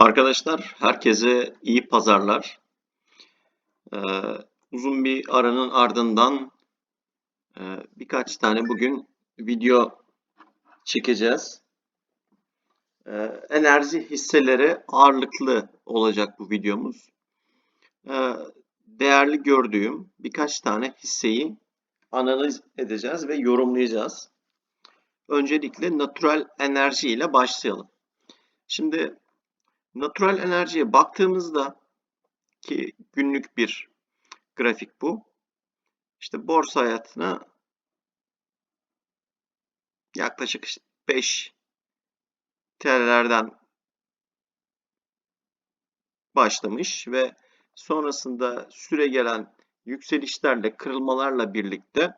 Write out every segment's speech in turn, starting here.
Arkadaşlar herkese iyi pazarlar. Ee, uzun bir aranın ardından e, birkaç tane bugün video çekeceğiz. Ee, enerji hisseleri ağırlıklı olacak bu videomuz. Ee, değerli gördüğüm birkaç tane hisseyi analiz edeceğiz ve yorumlayacağız. Öncelikle natural enerji ile başlayalım. Şimdi Natural enerjiye baktığımızda ki günlük bir grafik bu. İşte borsa hayatına yaklaşık 5 TL'lerden başlamış ve sonrasında süre gelen yükselişlerle, kırılmalarla birlikte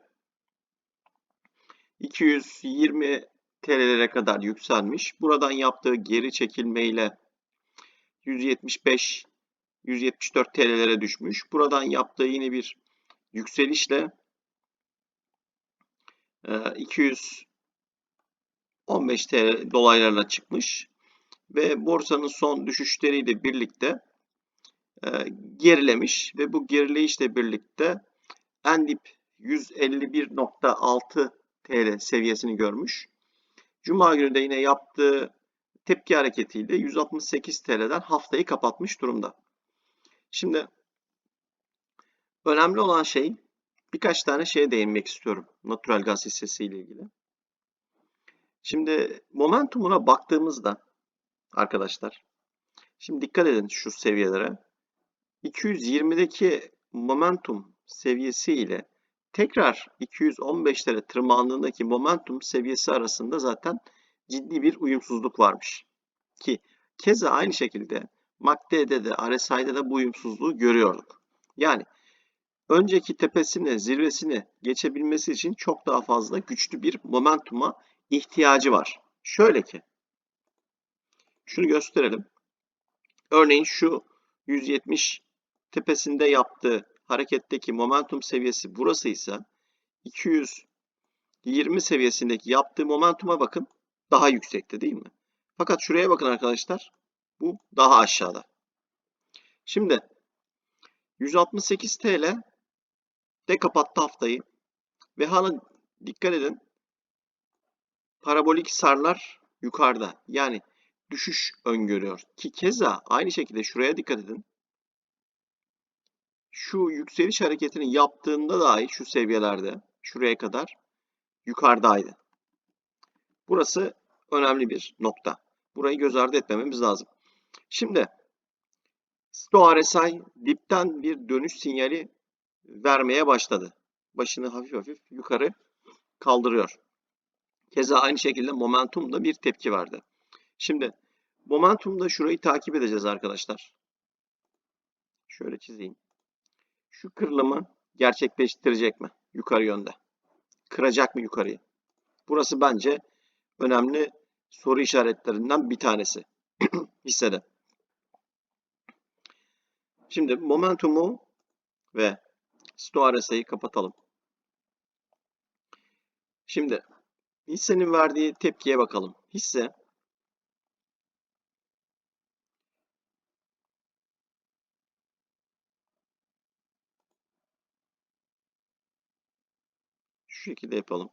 220 TL'lere kadar yükselmiş. Buradan yaptığı geri çekilmeyle 175 174 TL'lere düşmüş. Buradan yaptığı yine bir yükselişle 215 e, TL dolaylarla çıkmış ve borsanın son düşüşleriyle birlikte e, gerilemiş ve bu gerileyişle birlikte en dip 151.6 TL seviyesini görmüş. Cuma günü de yine yaptığı tepki hareketiyle 168 TL'den haftayı kapatmış durumda. Şimdi önemli olan şey birkaç tane şeye değinmek istiyorum natural gaz hissesi ile ilgili. Şimdi momentumuna baktığımızda arkadaşlar şimdi dikkat edin şu seviyelere 220'deki momentum seviyesi ile tekrar 215'lere tırmandığındaki momentum seviyesi arasında zaten ciddi bir uyumsuzluk varmış. Ki keza aynı şekilde MACD'de de RSI'de de bu uyumsuzluğu görüyorduk. Yani önceki tepesini, zirvesini geçebilmesi için çok daha fazla güçlü bir momentuma ihtiyacı var. Şöyle ki, şunu gösterelim. Örneğin şu 170 tepesinde yaptığı hareketteki momentum seviyesi burası ise 220 seviyesindeki yaptığı momentuma bakın daha yüksekte değil mi? Fakat şuraya bakın arkadaşlar. Bu daha aşağıda. Şimdi 168 TL de kapattı haftayı. Ve hala dikkat edin. Parabolik sarlar yukarıda. Yani düşüş öngörüyor. Ki keza aynı şekilde şuraya dikkat edin. Şu yükseliş hareketini yaptığında dahi şu seviyelerde şuraya kadar yukarıdaydı. Burası önemli bir nokta. Burayı göz ardı etmememiz lazım. Şimdi Sto RSI dipten bir dönüş sinyali vermeye başladı. Başını hafif hafif yukarı kaldırıyor. Keza aynı şekilde momentum da bir tepki verdi. Şimdi momentumda şurayı takip edeceğiz arkadaşlar. Şöyle çizeyim. Şu kırılımı gerçekleştirecek mi? Yukarı yönde. Kıracak mı yukarıyı? Burası bence önemli soru işaretlerinden bir tanesi hissede. Şimdi momentumu ve sto RSI'yi kapatalım. Şimdi hissenin verdiği tepkiye bakalım. Hisse şu şekilde yapalım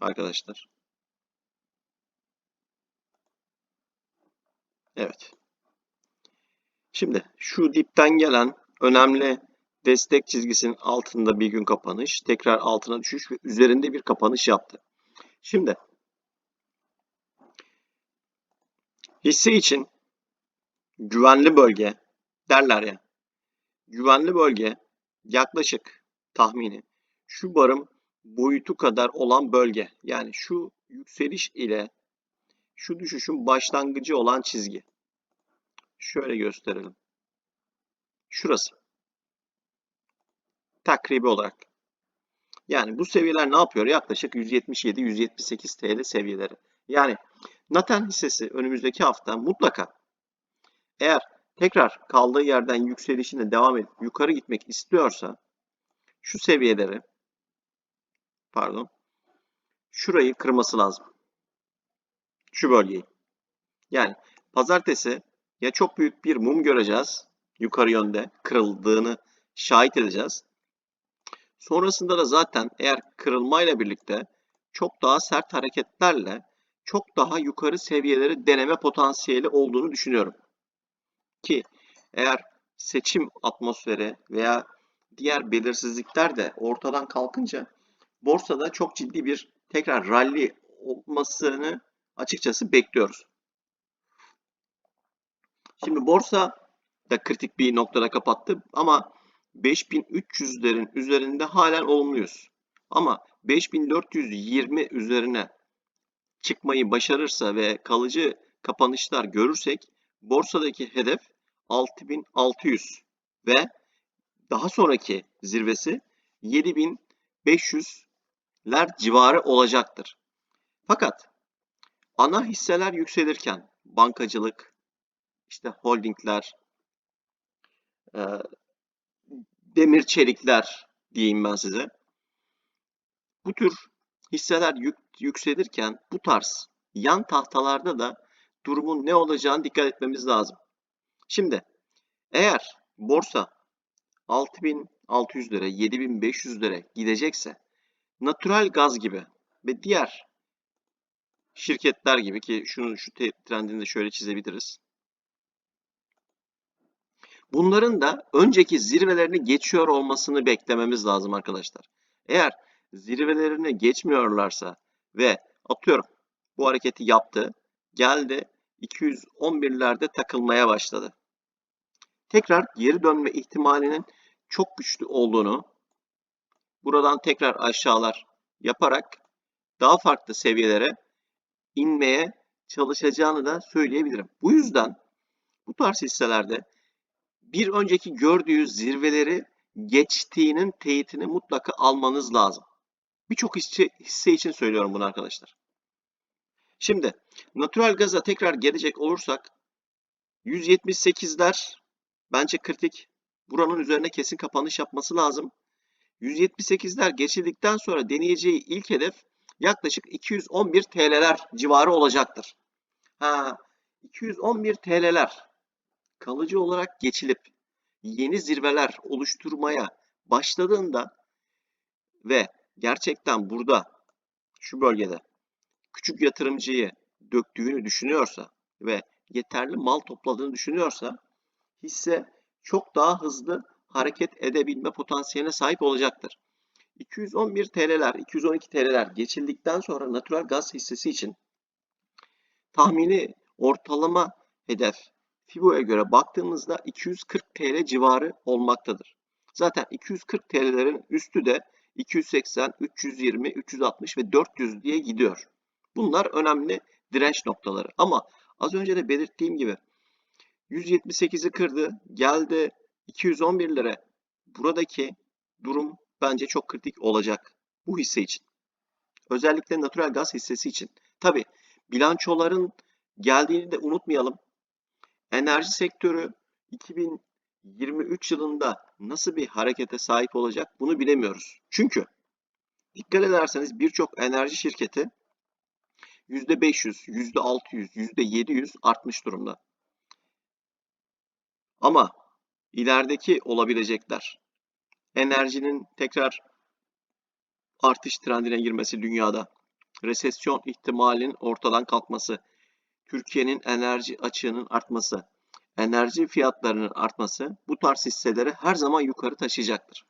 arkadaşlar. Evet. Şimdi şu dipten gelen önemli destek çizgisinin altında bir gün kapanış, tekrar altına düşüş ve üzerinde bir kapanış yaptı. Şimdi hisse için güvenli bölge derler ya. Güvenli bölge yaklaşık tahmini şu barım boyutu kadar olan bölge. Yani şu yükseliş ile şu düşüşün başlangıcı olan çizgi. Şöyle gösterelim. Şurası. Takribi olarak. Yani bu seviyeler ne yapıyor? Yaklaşık 177-178 TL seviyeleri. Yani Naten hissesi önümüzdeki hafta mutlaka eğer tekrar kaldığı yerden yükselişine devam edip yukarı gitmek istiyorsa şu seviyeleri pardon şurayı kırması lazım. Şu bölgeyi. Yani pazartesi ya çok büyük bir mum göreceğiz yukarı yönde kırıldığını şahit edeceğiz. Sonrasında da zaten eğer kırılmayla birlikte çok daha sert hareketlerle çok daha yukarı seviyeleri deneme potansiyeli olduğunu düşünüyorum. Ki eğer seçim atmosferi veya diğer belirsizlikler de ortadan kalkınca borsada çok ciddi bir tekrar rally olmasını açıkçası bekliyoruz. Şimdi borsa da kritik bir noktada kapattı ama 5300'lerin üzerinde halen olumluyuz. Ama 5420 üzerine çıkmayı başarırsa ve kalıcı kapanışlar görürsek borsadaki hedef 6600 ve daha sonraki zirvesi 7500'ler civarı olacaktır. Fakat ana hisseler yükselirken bankacılık, işte holdingler, e, demir çelikler diyeyim ben size. Bu tür hisseler yük, yükselirken bu tarz yan tahtalarda da durumun ne olacağını dikkat etmemiz lazım. Şimdi eğer borsa 6600 lira, 7500 lira gidecekse natural gaz gibi ve diğer şirketler gibi ki şunu şu trendini de şöyle çizebiliriz. Bunların da önceki zirvelerini geçiyor olmasını beklememiz lazım arkadaşlar. Eğer zirvelerini geçmiyorlarsa ve atıyorum bu hareketi yaptı, geldi 211'lerde takılmaya başladı. Tekrar geri dönme ihtimalinin çok güçlü olduğunu buradan tekrar aşağılar yaparak daha farklı seviyelere inmeye çalışacağını da söyleyebilirim. Bu yüzden bu tarz hisselerde bir önceki gördüğü zirveleri geçtiğinin teyitini mutlaka almanız lazım. Birçok hisse, için söylüyorum bunu arkadaşlar. Şimdi natural gaza tekrar gelecek olursak 178'ler bence kritik. Buranın üzerine kesin kapanış yapması lazım. 178'ler geçildikten sonra deneyeceği ilk hedef yaklaşık 211 TL'ler civarı olacaktır. Ha, 211 TL'ler kalıcı olarak geçilip yeni zirveler oluşturmaya başladığında ve gerçekten burada şu bölgede küçük yatırımcıyı döktüğünü düşünüyorsa ve yeterli mal topladığını düşünüyorsa hisse çok daha hızlı hareket edebilme potansiyeline sahip olacaktır. 211 TL'ler, 212 TL'ler geçildikten sonra natural gaz hissesi için tahmini ortalama hedef Fibo'ya göre baktığımızda 240 TL civarı olmaktadır. Zaten 240 TL'lerin üstü de 280, 320, 360 ve 400 diye gidiyor. Bunlar önemli direnç noktaları. Ama az önce de belirttiğim gibi 178'i kırdı, geldi 211 lira. Buradaki durum bence çok kritik olacak bu hisse için. Özellikle natural gaz hissesi için. Tabi bilançoların geldiğini de unutmayalım. Enerji sektörü 2023 yılında nasıl bir harekete sahip olacak bunu bilemiyoruz. Çünkü dikkat ederseniz birçok enerji şirketi %500, %600, %700 artmış durumda. Ama ilerideki olabilecekler enerjinin tekrar artış trendine girmesi dünyada, resesyon ihtimalinin ortadan kalkması, Türkiye'nin enerji açığının artması, enerji fiyatlarının artması bu tarz hisseleri her zaman yukarı taşıyacaktır.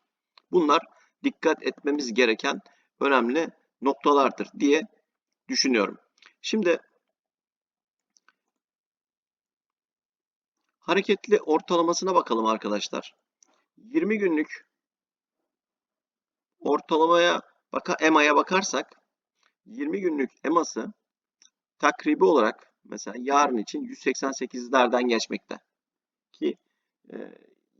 Bunlar dikkat etmemiz gereken önemli noktalardır diye düşünüyorum. Şimdi hareketli ortalamasına bakalım arkadaşlar. 20 günlük ortalamaya baka EMA'ya bakarsak 20 günlük EMA'sı takribi olarak mesela yarın için 188'lerden geçmekte. Ki e,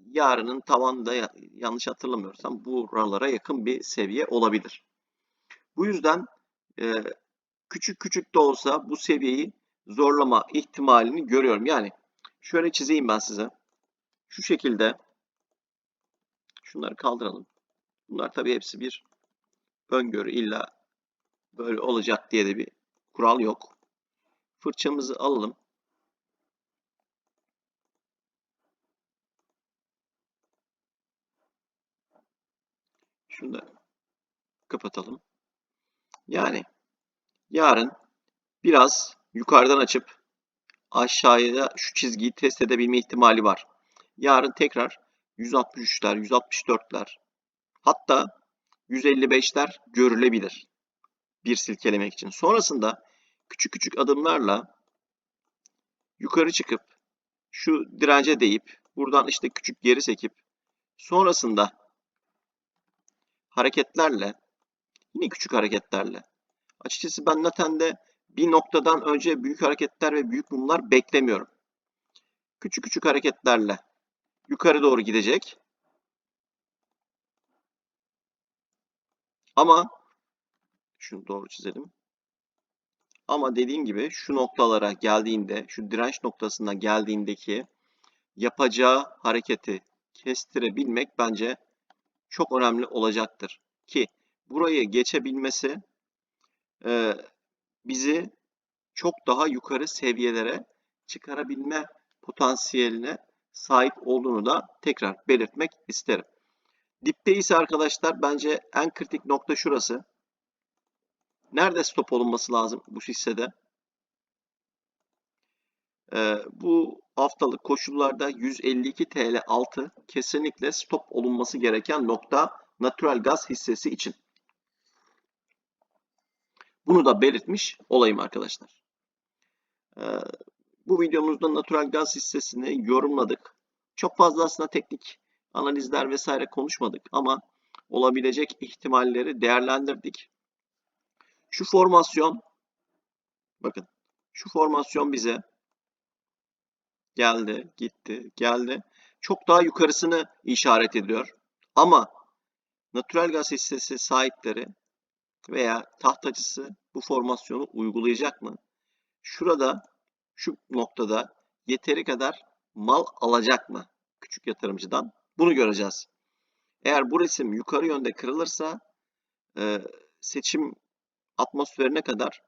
yarının tavanında yanlış hatırlamıyorsam buralara yakın bir seviye olabilir. Bu yüzden e, küçük küçük de olsa bu seviyeyi zorlama ihtimalini görüyorum. Yani şöyle çizeyim ben size. Şu şekilde şunları kaldıralım. Bunlar tabii hepsi bir öngörü. İlla böyle olacak diye de bir kural yok. Fırçamızı alalım. Şunu da kapatalım. Yani yarın biraz yukarıdan açıp aşağıya şu çizgiyi test edebilme ihtimali var. Yarın tekrar 163'ler, 164'ler, hatta 155'ler görülebilir bir silkelemek için. Sonrasında küçük küçük adımlarla yukarı çıkıp şu dirence değip buradan işte küçük geri sekip sonrasında hareketlerle yine küçük hareketlerle açıkçası ben Naten'de bir noktadan önce büyük hareketler ve büyük mumlar beklemiyorum. Küçük küçük hareketlerle yukarı doğru gidecek. Ama şunu doğru çizelim. Ama dediğim gibi şu noktalara geldiğinde, şu direnç noktasına geldiğindeki yapacağı hareketi kestirebilmek bence çok önemli olacaktır. Ki burayı geçebilmesi e, bizi çok daha yukarı seviyelere çıkarabilme potansiyeline sahip olduğunu da tekrar belirtmek isterim. Dipte ise arkadaşlar bence en kritik nokta şurası. Nerede stop olunması lazım bu hissede? Ee, bu haftalık koşullarda 152 TL altı kesinlikle stop olunması gereken nokta natural gaz hissesi için. Bunu da belirtmiş olayım arkadaşlar. Ee, bu videomuzda natural gaz hissesini yorumladık. Çok fazla aslında teknik analizler vesaire konuşmadık ama olabilecek ihtimalleri değerlendirdik. Şu formasyon bakın şu formasyon bize geldi, gitti, geldi. Çok daha yukarısını işaret ediyor. Ama natural gaz hissesi sahipleri veya tahtacısı bu formasyonu uygulayacak mı? Şurada şu noktada yeteri kadar mal alacak mı küçük yatırımcıdan? Bunu göreceğiz. Eğer bu resim yukarı yönde kırılırsa e, seçim atmosferine kadar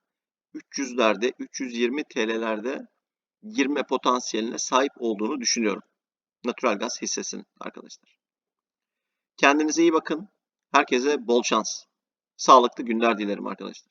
300'lerde, 320 TL'lerde girme potansiyeline sahip olduğunu düşünüyorum. Natural gaz hissesinin arkadaşlar. Kendinize iyi bakın. Herkese bol şans. Sağlıklı günler dilerim arkadaşlar.